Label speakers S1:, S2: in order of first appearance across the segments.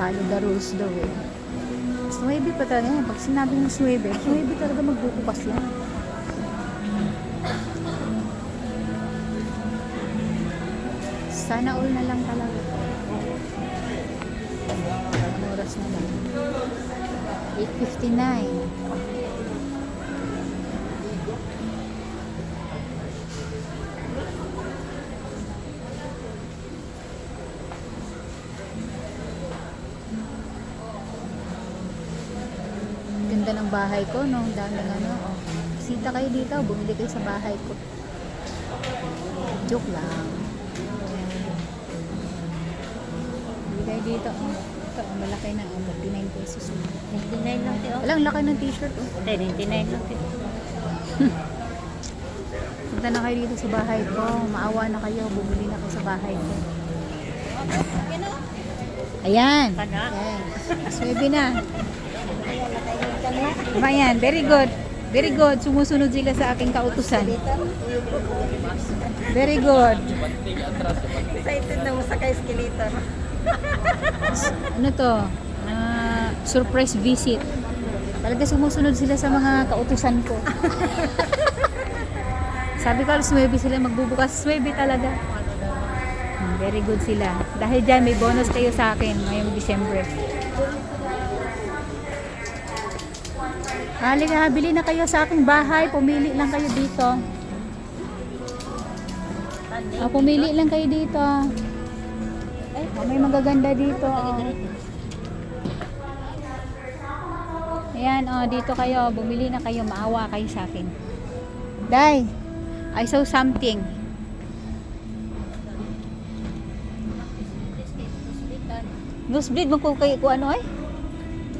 S1: Follow the rules daw eh. Suwebe pa talaga yan. Pag sinabi ng suwebe, suwebe talaga magbubukas yan. Sana all na lang talaga. Anong oras na lang? 8.59. Ganda ng bahay ko, no? Ang daming ano. Oh. Sita kayo dito, bumili kayo sa bahay ko. Joke lang. Bumili kayo dito. Oh. Ito, oh, malaki na. Oh, 49 pesos.
S2: 99 lang tiyo.
S1: Walang laki ng t-shirt. Oh.
S2: Hindi, 99 lang tiyo.
S1: Punta na kayo dito sa bahay ko. Maawa na kayo. Bumili na kayo sa bahay ko. Ayan. Ayan. Swebe na. Ayan. Very good. Very good. Sumusunod sila sa aking kautusan. Very good.
S2: Excited na mo sa ka-escalator.
S1: Ano to? Ah, surprise visit. Talaga sumusunod sila sa mga kautusan ko. Sabi ko, alas 9 sila magbubukas. 9 talaga. Hmm, Very good sila. Dahil dyan, may bonus kayo sa akin ngayong December. Halika, bili na kayo sa aking bahay. Pumili lang kayo dito. Ah, pumili lang kayo dito. Oh, may magaganda dito. oh. Ayan, oh, dito kayo. Bumili na kayo. Maawa kayo sa akin. Day, I saw something. Nosebleed mo ko kay ko ano ay?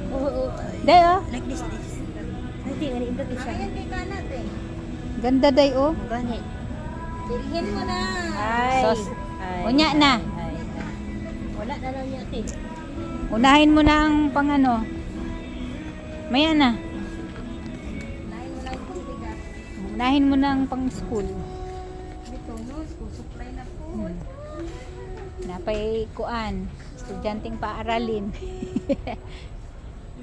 S2: Oo, oo.
S1: Day, oh.
S2: Like this, this. Ay, di, ano iba siya. Ayan, kay kanat eh.
S1: Ganda day, oh.
S2: Gani. Bilhin mo na.
S1: Sos. Unya na.
S2: Ay, Wala na lang yan eh.
S1: Unahin mo na ang pang ano. Maya na.
S2: Lain mo lang kung bigas.
S1: Unahin mo na ang pang school.
S2: Dito, no? School supply na po.
S1: Napay kuan. Estudyanteng paaralin.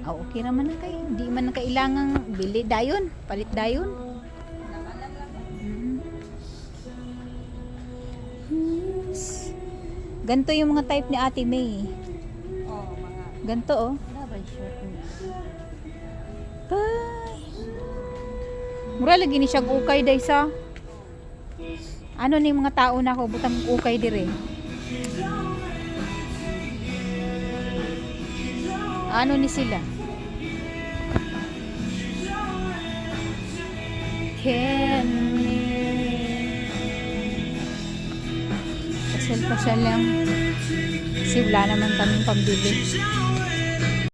S1: Ah, okay naman na kayo. Hindi man na kailangang bili dayon. Palit dayon. Mm. Yes. Ganto yung mga type ni Ate May.
S2: Oh, mga.
S1: Ganto oh. Bye. Mura lagi ni siya ukay day sa. Ano ni mga tao na ko butang ukay dire. Ano ni sila? Can Pasyal pa siya lang. Kasi wala naman kaming pambili.